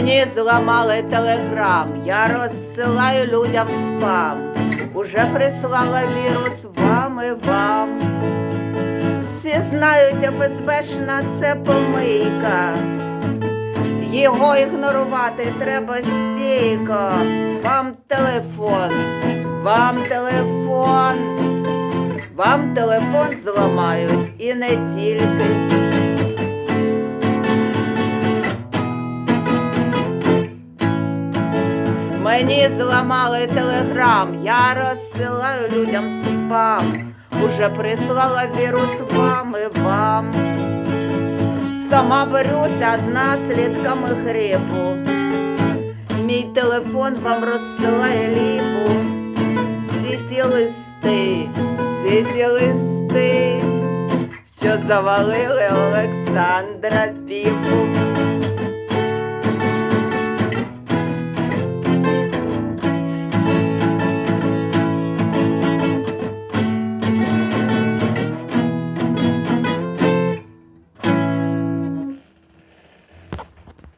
Мені зламали телеграм, я розсилаю людям спам. Уже прислала вірус вам і вам. Всі знають, ФСБшна це помийка. Його ігнорувати треба стійко. Вам телефон, вам телефон, вам телефон зламають і не тільки. Мені зламали телеграм, я розсилаю людям спам. Уже прислала вірус вам і вам. Сама борюся з наслідками грипу. Мій телефон вам розсилає ліпу. Всі ті листи, всі ті листи, що завалили Олександра Піпу.